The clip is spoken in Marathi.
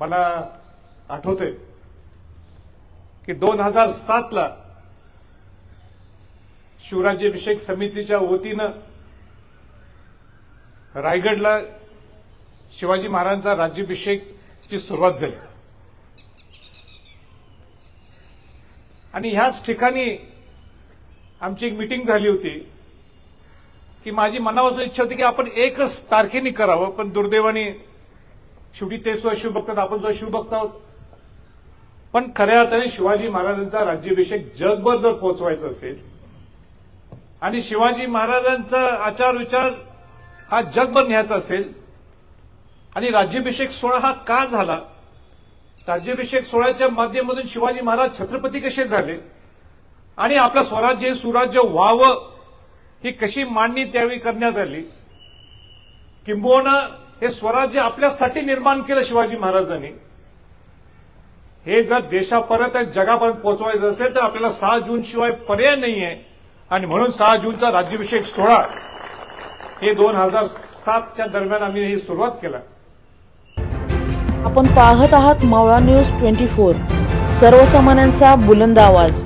मला आठवतंय की दोन हजार सातला शिवराज्याभिषेक समितीच्या वतीनं रायगडला शिवाजी महाराजांचा राज्याभिषेकची सुरुवात झाली. आणि ह्याच ठिकाणी आमची एक मिटिंग झाली होती की माझी मनापासून इच्छा होती की आपण एकच तारखेने करावं पण दुर्दैवाने शेवटी ते सुद्धा शिवभक्त आपण सुद्धा शिवभक्त आहोत पण खऱ्या अर्थाने शिवाजी महाराजांचा राज्याभिषेक जगभर जर पोहोचवायचा असेल आणि शिवाजी महाराजांचा आचार विचार हा जगभर न्यायचा असेल आणि राज्याभिषेक सोहळा हा का झाला? राज्याभिषेक सोहळ्याच्या माध्यमातून शिवाजी महाराज छत्रपती कसे झाले? आणि आपलं स्वराज्य हे सुराज्य व्हावं ही कशी मांडणी त्यावेळी करण्यात आली? किंबहुना हे स्वराज्य आपल्यासाठी निर्माण केलं शिवाजी महाराजांनी. हे जर देशापर्यंत आणि जगापर्यंत पोहोचवायचं असेल तर आपल्याला सहा जून शिवाय पर्याय नाही आहे आणि म्हणून सहा जूनचा राज्याभिषेक सोहळा हे दोन हजार सातच्या दरम्यान आम्ही ही सुरुवात केला. आपण पाहत आहात मावळा न्यूज ट्वेंटी फोर. सर्वसामान्यांचा बुलंद आवाज.